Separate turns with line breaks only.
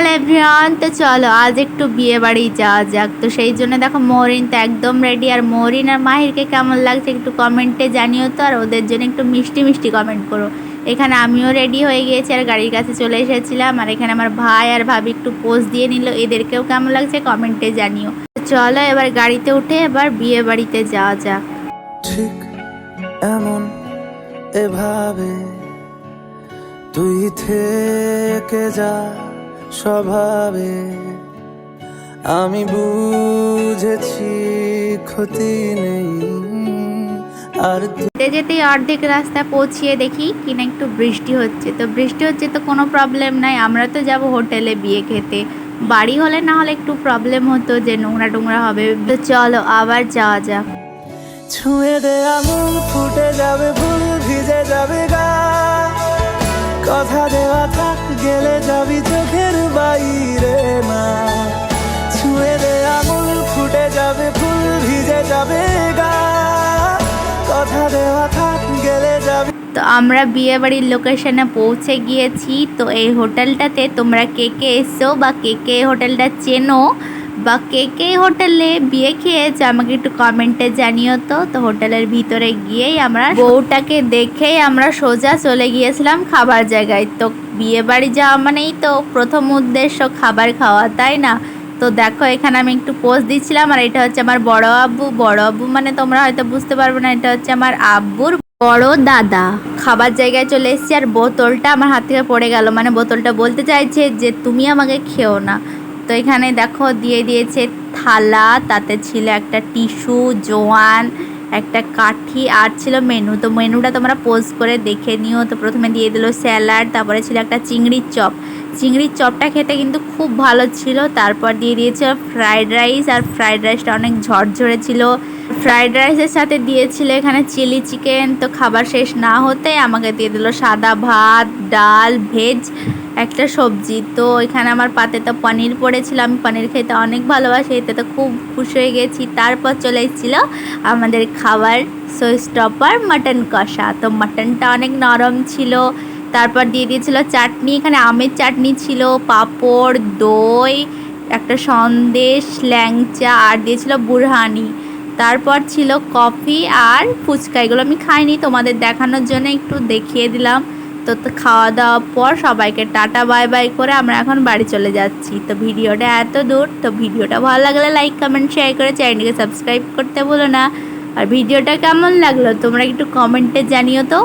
Hello everyone, তো চলো আজ একটু বিয়ে বাড়ি যাওয়া যাক। তো সেই জন্য দেখো মরিন তো একদম রেডি আর মরিন আর মাহিরকে কেমন লাগছে একটু কমেন্টে জানিও তো, আর ওদের জন্য একটু মিষ্টি মিষ্টি কমেন্ট করো। এখানে আমিও রেডি হয়ে গিয়েছি, আর গাড়ির কাছে চলে এসেছিলাম, আর এখানে আমার ভাই আর ভাবি একটু পোজ দিয়ে নিল, এদেরকেও কেমন লাগছে কমেন্টে জানিও। চলো এবার গাড়িতে উঠে এবার বিয়ে বাড়িতে যাওয়া যাক।
ঠিক এমন এভাবে তুই থেকে যা। স্বভাবে আমি বুঝেছি ক্ষতি নেই। আর
যেতে যেতেই অর্ধেক রাস্তা পৌঁছিয়ে দেখি কিনা একটু বৃষ্টি হচ্ছে। তো বৃষ্টি হচ্ছে তো কোনো প্রবলেম নাই আমরা তো যাব হোটেলে বিয়ে খেতে। বাড়ি হলে না হলে একটু প্রবলেম হতো যে নোংরা টোংরা হবে। তো চলো আবার যাওয়া যাক।
ছুঁয়ে দে আঙুল ফুটে যাবে ফুল ভিজে যাবে গা। কথা দেওয়া থাক গেলে যাবি চোখের বাইরে না ছুঁয়ে দে আঙুল, ফুটে যাবে ফুল, ভিজে যাবে গা। কথা দেওয়া থাক, গেলে যাবি।
তো আমরা বিয়ে বাড়ির লোকেশনে পৌঁছে গিয়েছি। তো এই হোটেলটাতে তোমরা কে কে এসছো বা কে কে হোটেলটা চেনো বা কে কে হোটেলে বিয়ে খেয়েছে, আমাকে একটু কমেন্টে জানিও তো। তো হোটেলের ভিতরে গিয়েই আমরা বউটাকে দেখেই আমরা সোজা চলে গিয়েছিলাম খাবার জায়গায়। তো বিয়ে বাড়ি যাওয়া মানেই তো প্রথম উদ্দেশ্য খাবার খাওয়া, তাই না? তো দেখো, এখানে আমি একটু পোস্ট দিচ্ছিলাম আর এটা হচ্ছে আমার বড় আব্বু। বড় আব্বু মানে তোমরা হয়তো বুঝতে পারবে না, এটা হচ্ছে আমার আব্বুর বড় দাদা। খাবার জায়গায় চলে এসেছি আর বোতলটা আমার হাত থেকে পড়ে গেল। মানে বোতলটা বলতে চাইছে যে, তুমি আমাকে খেও না। তো এখানে দেখো, দিয়ে দিয়েছে থালা, তাতে ছিল একটা টিস্যু, জোয়ান একটা কাঠি আর ছিল মেনু তো মেনুটা তোমরা পোস্ট করে দেখে নিও। তো প্রথমে দিয়ে দিল স্যালাড তারপরে ছিল একটা চিংড়ির চপ। চিংড়ির চপটা খেতে কিন্তু খুব ভালো ছিল। তারপর দিয়ে দিয়েছে ফ্রাইড রাইস আর ফ্রাইড রাইসটা অনেক ঝরঝরে ছিল। ফ্রাইড রাইসের সাথে দিয়েছিল এখানে চিলি চিকেন তো খাবার শেষ না হতে আমাকে দিয়ে দিল সাদা ভাত, ডাল ভেজ একটা সবজি। তো এখানে আমার পাতে তো পনির পড়েছিল, আমি পনির খেতে অনেক ভালোবাসি, এতে তো খুব খুশি হয়ে গেছি। তারপর চলে এসেছিল আমাদের খাবার স্টপার মাটন কষা। তো মাটনটা অনেক নরম ছিল, তারপর দিয়ে দিয়েছিল চাটনি, এখানে আমের চাটনি ছিল, পাঁপড়, দই, একটা সন্দেশ, ল্যাংচা, আর দিয়েছিল বুরহানি। তারপর ছিল কফি আর ফুচকা, এগুলো আমি খাইনি, তোমাদের দেখানোর জন্য একটু দেখিয়ে দিলাম। তো খাওয়া দাওয়ার পর সবাইকে টাটা, বাই বাই করে আমরা এখন বাড়ি চলে যাচ্ছি। তো ভিডিওটা এত দূর, তো ভিডিওটা ভালো লাগলে লাইক কমেন্ট শেয়ার করে চ্যানেলকে সাবস্ক্রাইব করতে বলো না। আর ভিডিওটা কেমন লাগল তোমরা একটু কমেন্টে জানিও তো।